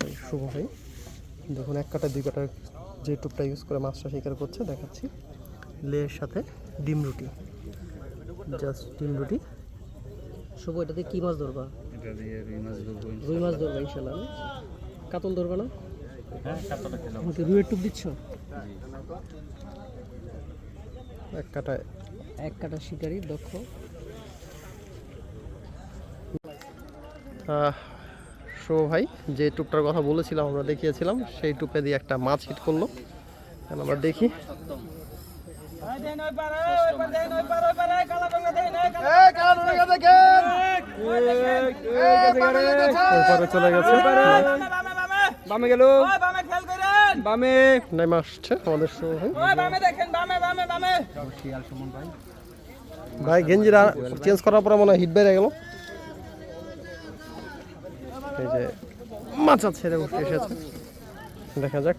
ভাই শুভ ভাই দেখুন এক কাটা দুই কাটার যে টুপটা ইউজ করে মাছটা শিকার করছে দেখাচ্ছি। লেয়ের সাথে ডিম রুটি। জাস্ট ডিম রুটি। শুভ এটাতে কি মাছ ধরবা? এটা দিয়ে রুই মাছ ধরবো রুই মাছ ধরবা ইনশাল্লাহ কাতল ধরবা না? হ্যাঁ রুইয়ের টুপ দিচ্ছ? এক কাটায় এক কাটা শিকারি দক্ষ। শো ভাই যে টুপটার কথা বলেছিলাম আমরা দেখিয়েছিলাম সেই টুপে দিয়ে একটা মাছ হিট করল। আমরা দেখি। চলে গেছে। বামে গেল। বামে। নেমে আসছে আমাদের ভাই। ভাই গেঞ্জিরা চেঞ্জ করার পরে মনে হয় হিট বেড়ে গেল। এই যে মাছা ছেড়ে উঠে এসেছে দেখা যাক।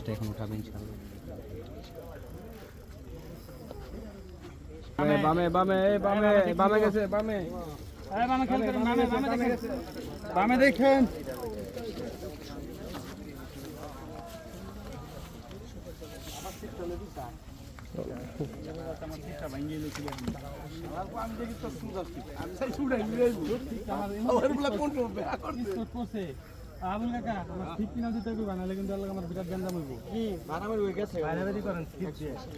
মাছটা এখন উঠাবে ইনশাআল্লাহ। বামে বামে বামে বামে গেছে বামে। বামে খেল করেন বামে বামে দেখেন। বামে দেখেন। আবুল কাকা আমার ঠিক কিনা দিতে কইবা নাহলে কিন্তু আল্লাহ আমার বিরাট গঞ্জাম হইব কি বারামের হয়ে গেছে। বাইরে করেন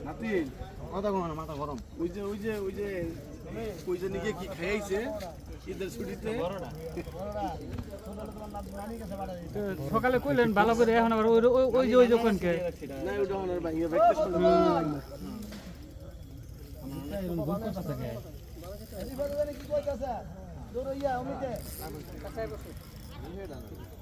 নাতিন কথা কোন মাথা গরম। ওই যে ওই যে ওই যে ওই যে নিকে কি খাইছে ঈদের ছুটিতে? সকালে কইলেন ভালো করে এখন আবার ওই ওই- ওই যে ওই যে কোনকে না ওটা ওনার ভাইয়া ব্যক্তি আমারটা বেশি দূরে গেলে না যে কই লাভ নাই আমার মায়া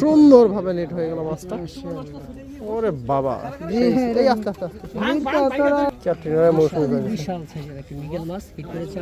সুন্দর ভাবে নেট হয়ে গেল মাছটা। ওরে বাবা। এই আস্তে আস্তে আস্তে। মৌসুমি বিশাল সাইজের একটা মিগেল মাছ। হিট করেছে?